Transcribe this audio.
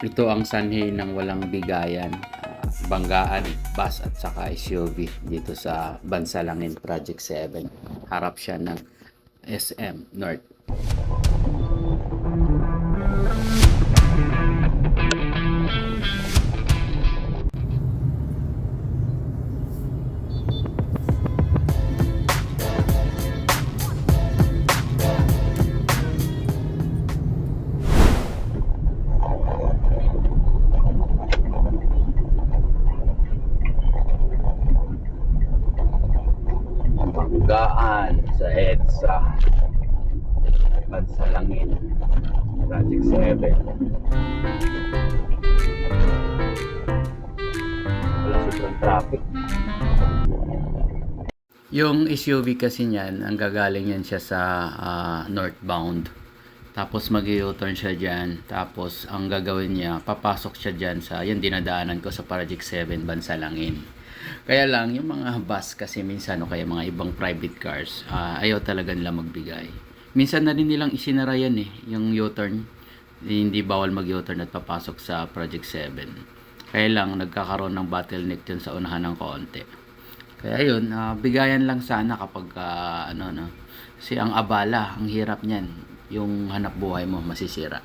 Ito ang sanhi ng walang bigayan, ah, banggaan, bus at saka SUV dito sa Bansalangin Project 7. Harap siya ng SM North. Banggaan sa EDSA Bansalangin Project 7 Wala sobrang traffic Yung SUV kasi niyan, ang gagaling yan siya sa ah, northbound. Tapos mag u-turn siya dyan. Tapos ang gagawin niya, papasok siya dyan sa, yan dinadaanan ko sa Project 7 Bansalangin. Kaya lang, yung mga bus kasi minsan o kaya mga ibang private cars, ah, ayaw talaga nila magbigay. Minsan na rin nilang isinara yan eh, yung U-turn. Hindi bawal mag U-turn at papasok sa Project 7. Kaya lang, nagkakaroon ng bottleneck dyan sa unahan ng konti. Kaya yun, ah, bigayan lang sana kapag ah, ano no. Kasi ang abala, ang hirap niyan, yung hanap buhay mo masisira.